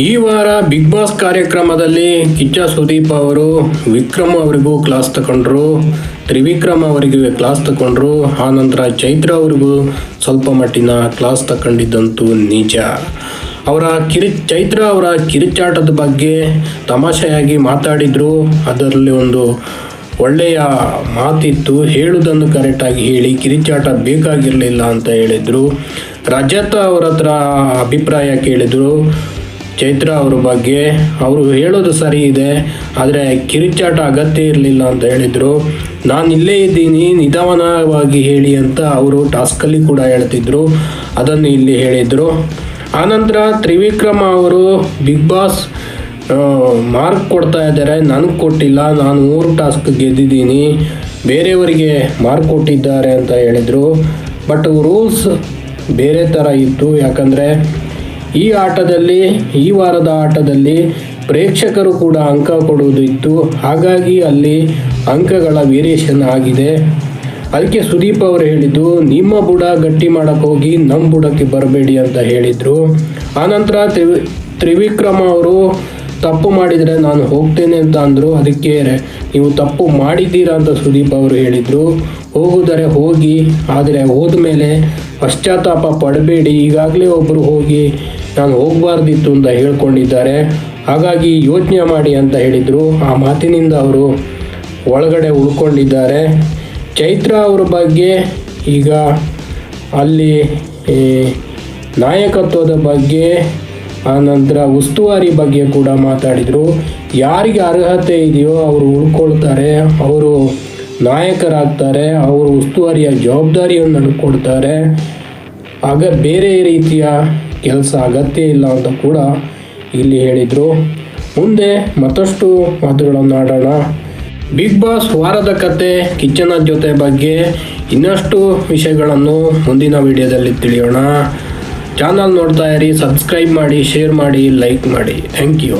ಈ ವಾರ big boss ಕಾರ್ಯಕ್ರಮದಲ್ಲಿ ಕಿಚ್ಚ ಸುದೀಪ್ ಅವರು, ವಿಕ್ರಮ್ ಅವರಿಗೂ ಕ್ಲಾಸ್ ತಗೊಂಡ್ರು ತ್ರಿವಿಕ್ರಮ್ ಅವರಿಗೆ ಕ್ಲಾಸ್ ತಗೊಂಡ್ರು ಆನಂತರ ಚೈತ್ರ ಅವರಿಗೂ ಸ್ವಲ್ಪ ಮಟ್ಟಿನ ಕ್ಲಾಸ್ ತಗೊಂಡಿದ್ದಂತೂ ನಿಜ. ಅವರ ಕಿರಿ, ಚೈತ್ರ ಅವರ ಕಿರಿಚಾಟದ ಬಗ್ಗೆ ತಮಾಷೆಯಾಗಿ ಮಾತಾಡಿದ್ರು. ಅದರಲ್ಲಿ ಒಂದು ಒಳ್ಳೆಯ ಮಾತಿತ್ತು, ಹೇಳುವುದನ್ನು ಕರೆಕ್ಟಾಗಿ ಹೇಳಿ, ಕಿರಿಚಾಟ ಬೇಕಾಗಿರಲಿಲ್ಲ ಅಂತ ಹೇಳಿದರು. ರಜತ ಅವರ ಹತ್ರ ಅಭಿಪ್ರಾಯ ಕೇಳಿದರು. ಚೈತ್ರ ಅವ್ರ ಬಗ್ಗೆ ಅವರು ಹೇಳೋದು ಸರಿ ಇದೆ, ಆದರೆ ಕಿರಿಚಾಟ ಅಗತ್ಯ ಇರಲಿಲ್ಲ ಅಂತ ಹೇಳಿದರು. ನಾನು ಇಲ್ಲೇ ಇದ್ದೀನಿ, ನಿಧಾನವಾಗಿ ಹೇಳಿ ಅಂತ ಅವರು ಟಾಸ್ಕಲ್ಲಿ ಕೂಡ ಹೇಳ್ತಿದ್ರು. ಅದನ್ನು ಇಲ್ಲಿ ಹೇಳಿದರು. ಆನಂತರ ತ್ರಿವಿಕ್ರಮ ಅವರು ಬಿಗ್ ಬಾಸ್ ಮಾರ್ಕ್ ಕೊಡ್ತಾ ಇದ್ದಾರೆ, ನನಗೆ ಕೊಟ್ಟಿಲ್ಲ, ನಾನು ಮೂರು ಟಾಸ್ಕ್ ಗೆದ್ದಿದ್ದೀನಿ. ಬೇರೆಯವರಿಗೆ ಮಾರ್ಕ್ ಕೊಟ್ಟಿದ್ದಾರೆ ಅಂತ ಹೇಳಿದರು. ಬಟ್ ರೂಲ್ಸ್ ಬೇರೆ ಥರ ಇತ್ತು, ಯಾಕಂದರೆ ಈ ಆಟದಲ್ಲಿ, ಈ ವಾರದ ಆಟದಲ್ಲಿ ಪ್ರೇಕ್ಷಕರು ಕೂಡ ಅಂಕ ಕೊಡುವುದಿತ್ತು. ಹಾಗಾಗಿ ಅಲ್ಲಿ ಅಂಕಗಳ ವೇರಿಯೇಷನ್ ಆಗಿದೆ. ಅದಕ್ಕೆ ಸುದೀಪ್ ಅವರು ಹೇಳಿದ್ದು, ನಿಮ್ಮ ಬುಡ ಗಟ್ಟಿ ಮಾಡಕ್ಕೆ ಹೋಗಿ ನಮ್ಮ ಬುಡಕ್ಕೆ ಬರಬೇಡಿ ಅಂತ ಹೇಳಿದರು. ಆನಂತರ ತ್ರಿವಿ, ತ್ರಿವಿಕ್ರಮ ಅವರು, ತಪ್ಪು ಮಾಡಿದರೆ ನಾನು ಹೋಗ್ತೇನೆ ಅಂತ ಅಂದರು. ಅದಕ್ಕೆ ನೀವು ತಪ್ಪು ಮಾಡಿದ್ದೀರಾ ಅಂತ ಸುದೀಪ್ ಅವರು ಹೇಳಿದರು. ಹೋಗುದರೆ ಹೋಗಿ, ಆದರೆ ಹೋದ್ಮೇಲೆ ಪಶ್ಚಾತ್ತಾಪ ಪಡಬೇಡಿ. ಈಗಾಗಲೇ ಒಬ್ಬರು ಹೋಗಿ ನಾನು ಹೋಗಬಾರ್ದಿತ್ತು ಅಂತ ಹೇಳ್ಕೊಂಡಿದ್ದಾರೆ. ಹಾಗಾಗಿ ಯೋಚನೆ ಮಾಡಿ ಅಂತ ಹೇಳಿದರು. ಆ ಮಾತಿನಿಂದ ಅವರು ಒಳಗಡೆ ಉಳ್ಕೊಂಡಿದ್ದಾರೆ. ಚೈತ್ರ ಅವ್ರ ಬಗ್ಗೆ ಈಗ ಅಲ್ಲಿ ನಾಯಕತ್ವದ ಬಗ್ಗೆ ಆನಂತರ ಉಸ್ತುವಾರಿ ಬಗ್ಗೆ ಕೂಡ ಮಾತಾಡಿದರು. ಯಾರಿಗೆ ಅರ್ಹತೆ ಇದೆಯೋ ಅವರು ಉಳ್ಕೊಳ್ತಾರೆ. ಅವರು ನಾಯಕರಾಗ್ತಾರೆ, ಅವರು ಉಸ್ತುವಾರಿಯ ಜವಾಬ್ದಾರಿಯನ್ನು ಕೊಡ್ತಾರೆ ಆಗ ಬೇರೆ ರೀತಿಯ ಕೆಲಸ ಅಗತ್ಯ ಇಲ್ಲ ಅಂತ ಕೂಡ ಇಲ್ಲಿ ಹೇಳಿದರು. ಮುಂದೆ ಮತ್ತಷ್ಟು ಮಾತುಗಳನ್ನು ಆಡೋಣ. ಬಿಗ್ ಬಾಸ್ ವಾರದ ಕತೆ, ಕಿಚ್ಚನ ಜೊತೆ ಬಗ್ಗೆ ಇನ್ನಷ್ಟು ವಿಷಯಗಳನ್ನು ಮುಂದಿನ ವಿಡಿಯೋದಲ್ಲಿ ತಿಳಿಯೋಣ. ಚಾನಲ್ ನೋಡ್ತಾ ಇರಿ ಸಬ್ಸ್ಕ್ರೈಬ್ ಮಾಡಿ ಶೇರ್ ಮಾಡಿ ಲೈಕ್ ಮಾಡಿ. Thank you